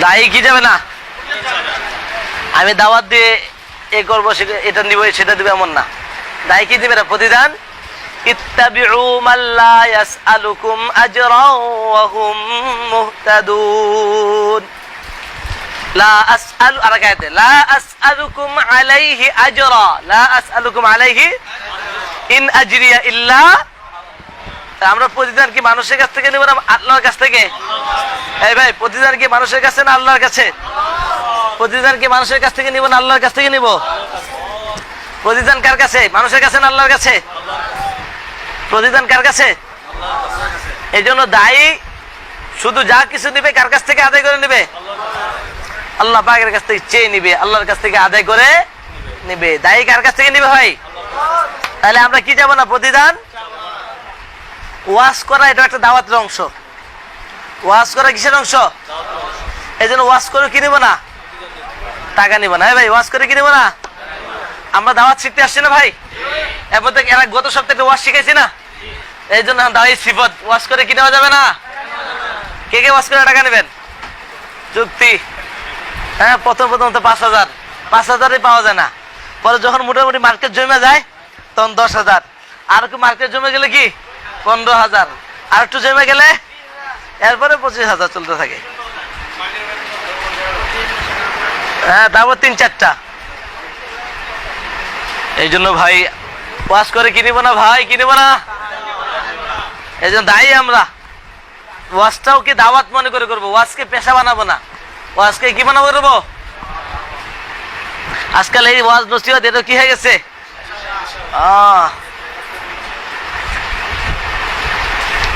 দায়ী কি যাবে না? আমি দাওয়াত দিয়ে এ করব এটা নিব, সেটা দিবে এমন না। দায়ী কি দিবে না? প্রতিদান আমরা প্রতিদান কি মানুষের কাছ থেকে নেব না আল্লাহর কাছ থেকে? এই ভাই, প্রতিদান কি মানুষের কাছে না আল্লাহর কাছে? প্রতিদান কি মানুষের কাছ থেকে নিব না আল্লাহর কাছ থেকে নিব? প্রতিদান কার কাছে? মানুষের কাছে না আল্লাহর কাছে? প্রতিদান কার কাছে? এই জন্য দায়ী, শুধু যা কিছু নিবে কার কাছ থেকে আদায় করে নেবে? আল্লাহ পাকের কাছ থেকে চেয়ে নিবে, আল্লাহর কাছ থেকে আদায় করে নিবে। দায়ী কার কাছ থেকে নিবে ভাই? তাহলে আমরা কি যাব না প্রতিদান? ওয়াশ করা এটা একটা দাওয়াতের অংশ। ওয়াশ করা কিসের অংশ? এই জন্য ওয়াশ করে কি না? টাকা নিব না। হ্যাঁ ভাই, ওয়াশ করে কি না? আমরা দাওয়াত শিখতে আসছি না ভাই? এরপর থেকে এরা গত সপ্তাহে ওয়াশ শিখাইছি না। এই জন্য দাওয়াই সিফত ওয়াশ করে কি নেওয়া যাবে না? কে কে ওয়াশ করে টাকা নেবেন? চুক্তি। হ্যাঁ প্রথম প্রথম তো পাঁচ হাজার। পাঁচ হাজারই পাওয়া যায় না। পরে যখন মোটামুটি মার্কেট জমে যায়, তখন দশ হাজার। আর একটু মার্কেট জমে গেলে কি? পনেরো হাজার। আর একটু জমে গেলে এরপরে পঁচিশ হাজার চলতে থাকে। হ্যাঁ তারপর তিন চারটা। এই জন্য ভাই, ওয়াশ করে কিনিব না ভাই? কিনিব না? এই জন্য দায়ী আমরা। ওয়াশটাও কি দাওয়াত মনে করে করব? ওয়াশকে পেশা বানাবো না। ওয়াজকে কি বানাবো করব? আজকাল এই ওয়াজ নসিহত, এটা কি হয়ে গেছে।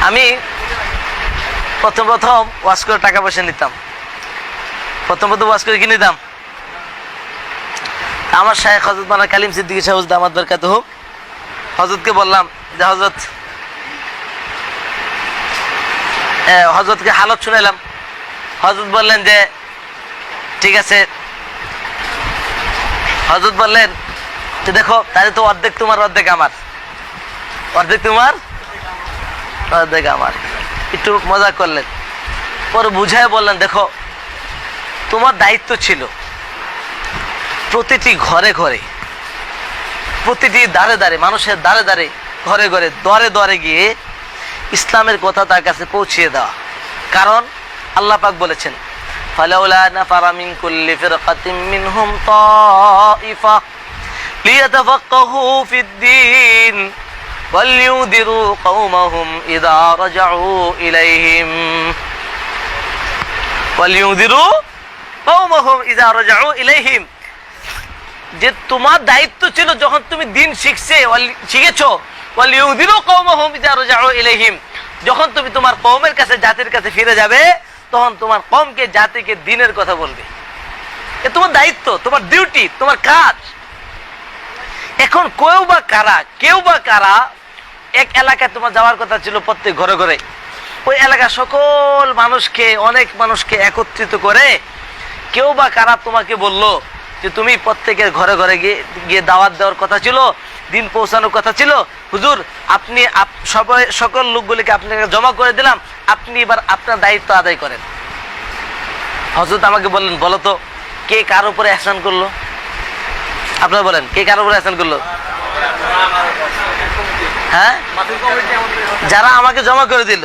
আমি প্রথম প্রথম ওয়াজ করে টাকা পয়সা নিতাম। প্রথম প্রথম ওয়াজ করে কি নিতাম? আমার শাহেখ হজরত মানা কালিম সিদ্দিকী সাহুজ দামাদ বরকাত হোক হজরতকে বললাম যে হজরত হজরতকে হালত শুনাইলাম। হজরত বললেন যে, ঠিক আছে। হজরত বললেন যে, দেখো, তাহলে তো অর্ধেক তোমার, অর্ধেক আমার। অর্ধেক তোমার, অর্ধেক আমার। একটু মজা করলেন। পরে বুঝায় বললেন, দেখো, তোমার দায়িত্ব ছিল প্রতিটি ঘরে ঘরে, প্রতিটি দ্বারে দ্বারে, মানুষের দ্বারে দ্বারে, ঘরে ঘরে, দরে দরে গিয়ে ইসলামের কথা তার কাছে পৌঁছিয়ে দেওয়া। কারণ আল্লাহ পাক বলেছেন, ফালাউলা ولينذروا قومهم إذا رجعوا إليهم ولينذروا قومهم إذا رجعوا إليهم যে তোমার দায়িত্ব ছিল যখন তুমি দিন শিখছে ওয়াল- শিখেছো ওয়ালিউযিরু কওমাহুম ইযা রাজাউ ইলাইহিম যখন তুমি তোমার কওমের কাছে জাতির কাছে ফিরে যাবে তখন তোমার কওমকে জাতিকে দিনের কথা বলবে এ তোমার দায়িত্ব তোমার ডিউটি তোমার কাজ এখন কেউ বা কারা কেউ বা কারা এক এলাকায় তোমার যাওয়ার কথা ছিল প্রত্যেক ঘরে ঘরে। ওই এলাকার সকল মানুষকে, অনেক মানুষকে একত্রিত করে কেউ বা কারা তোমাকে বলল যে তুমি প্রত্যেকের ঘরে ঘরে গিয়ে গিয়ে দাওয়াত দেওয়ার কথা ছিল, দিন পৌঁছানোর কথা ছিল। হুজুর, আপনি আপ- সবাই, সকল লোকগুলিকে আপনাকে জমা করে দিলাম, আপনি এবার আপনার দায়িত্ব আদায় করেন। হজরত আমাকে বললেন, বলো তো, কে কার উপরে এহসান করল? আপনারা বলেন, কে কার উপরে এহসান করল? হ্যাঁ? যারা আমাকে জমা করে দিল,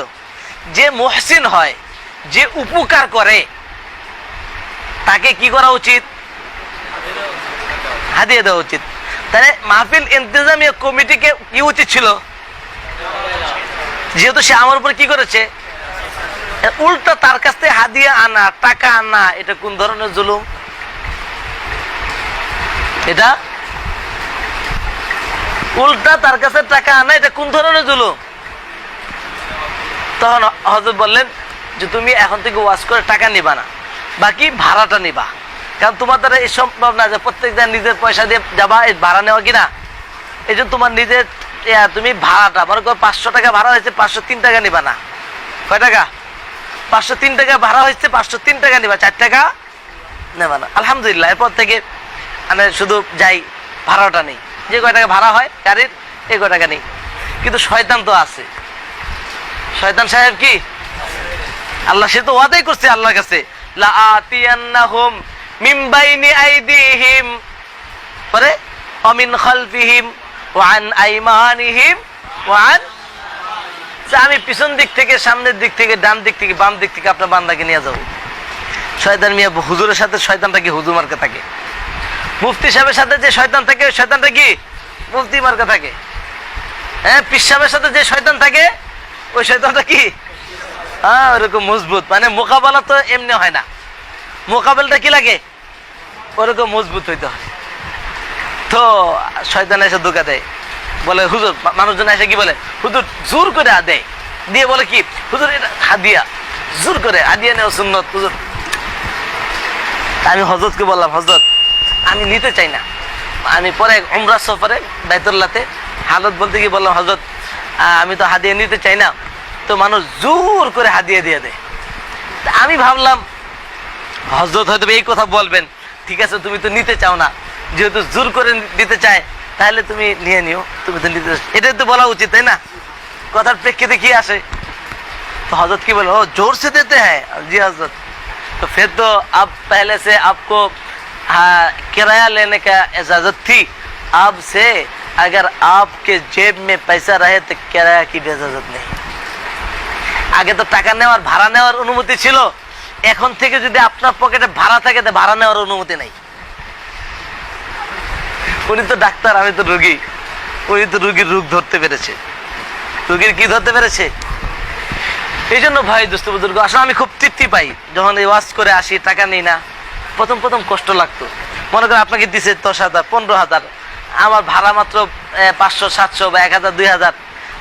যে মহসিন হয়, যে উপকার করে, তাকে কি করা উচিত? হাতিয়ে দেওয়া উচিত। তাহলে মাহফিল ইন্তজামিয়া কমিটিকে কি উচিত ছিল? যেহেতু সে আমার উপর কি করেছে? উল্টা তার কাছ থেকে হাদিয়া আনা, টাকা আনা, এটা কোন ধরনের জুলুম? এটা উল্টা তার কাছে টাকা আনা এটা কোন ধরনের জুলুম? তখন হজরত বললেন যে তুমি এখন থেকে ওয়াশ করে টাকা নিবা না, বাকি ভাড়াটা নিবা। কারণ তোমার দ্বারা এই সম্ভব না যে প্রত্যেক দিন নিজের পয়সা দিয়ে যাবা, এই ভাড়া নেওয়া কিনা এই জন্য তোমার নিজের তুমি ভাড়াটা, মনে করো পাঁচশো টাকা ভাড়া হয়েছে, পাঁচশো তিন টাকা নিবা না। কয় টাকা? পাঁচশো তিন টাকা ভাড়া হয়েছে, পাঁচশো তিন টাকা নিবা, চার টাকা নেবা না। আলহামদুলিল্লাহ, এরপর থেকে মানে শুধু যাই, ভাড়াটা নেই। যে কয় টাকা ভাড়া হয়, গাড়ির, এই কয় নেই। কিন্তু শয়তান তো আছে। শয়তান সাহেব কি? আল্লাহ, সে তো ওয়াদাই করছে আল্লাহর কাছে। পরে, অমিন খালফিহিম ওয়ান আইমানিহিম ওয়ান আমি পিছন দিক থেকে, সামনের দিক থেকে, ডান দিক থেকে, বাম দিক থেকে আপনার বান্দাকে নিয়ে যাব। শয়তান মিয়া, হুজুরের সাথে শয়তানটা কি হুজুর মার্কে থাকে? মুফতি সাহেবের সাথে যে শয়তান থাকে ওই শয়তানটা কি? মুফতি মার্কে থাকে। হ্যাঁ পিস সাহেবের সাথে যে শয়তান থাকে, ওই শয়তানটা কি? হ্যাঁ ওরকম মজবুত। মানে মোকাবেলা তো এমনি হয় না। মোকাবেলটা কি লাগে? ওরকম মজবুত হইতে হয়। তো, শয়তান এসে ধোকা দেয়। বলে, হুজুর মানুষজন এসে কি বলে? হুজুর, জোর করে দেয় দিয়ে বলে কি? হুজুর, এটা হাদিয়া। জোর করে হাদিয়া নেওয়া সুন্নত, হুজুর। আমি হজরতকে বললাম, হজরত আমি নিতে চাই না আমি পরে উমরা সফরে বাইতুল্লাতে হালত বলতে গিয়ে বললাম হজরত আহ, আমি তো হাদিয়া নিতে চাই না তো মানুষ জোর করে হাদিয়া দিয়ে দেয় তা আমি ভাবলাম হজরত হয়তো এই কথা বলবেন ঠিক আছে তুমি তো নিতে চাও না যেহেতু জোর করে দিতে চায় তাহলে তুমি নিয়ে নিও তুমি তো নিতে এটাই তো বলা উচিত তাই না কথার প্রেক্ষিতে কি আসে तो हजरत की बोले ओ जोर से देते हैं जी हजरत तो फिर तो अब पहले से आपको हाँ, किराया लेने का इजाजत थी अब से अगर आपके जेब में पैसा रहे तो किराया की भी इजाजत नहीं আগে তো টাকা নেওয়ার ভাড়া নেওয়ার অনুমতি ছিল এখন থেকে যদি আপনার পকেটে ভাড়া থাকে তো ভাড়া নেওয়ার অনুমতি নাই উনি তো ডাক্তার আমি তো রুগী উনি তো রুগীর রোগ ধরতে পেরেছে রুগীর কি ধরতে পেরেছে এই জন্য ভাই দোস্ত বুজুর্গ আসলে আমি খুব তৃপ্তি পাই যখন এই ওয়াজ করে আসি টাকা নিই না প্রথম প্রথম কষ্ট লাগতো। মনে করেন আপনাকে দিছে দশ হাজার পনেরো হাজার আমার ভাড়া মাত্র পাঁচশো সাতশো বা এক হাজার দুই হাজার।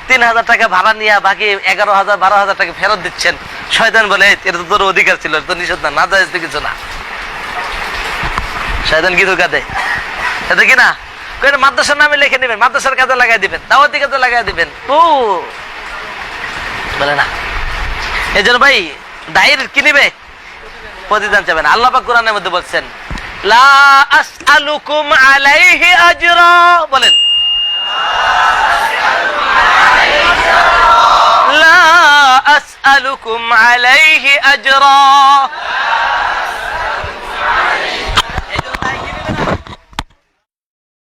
তিন হাজার টাকা ভাড়া নিয়ে বাকি এগারো হাজার বারো হাজার টাকা ফেরত দিচ্ছেন। শয়তান বলে "এই, এটা তো তোর অধিকার ছিল এটা তো নিষেধ না না যায় কিছু না। শয়তান কি ধোকা দেয়? এটা কি না? মাদ্রাসার নামে লিখে নেবেন মাদ্রাসার কাজে লাগাই দিবেন দাওয়াতি কাজে লাগাই দিবেন। ও! বলে না। এই জন্য ভাই দায়ের কি নিবে? প্রতিদান চাবেন। আল্লাহ পাক কোরআনের মধ্যে বলছেন, লা আসআলুকুম আলাইহি আজরা। বলেন। লা আসআলুকুম আলাইহি আজরা।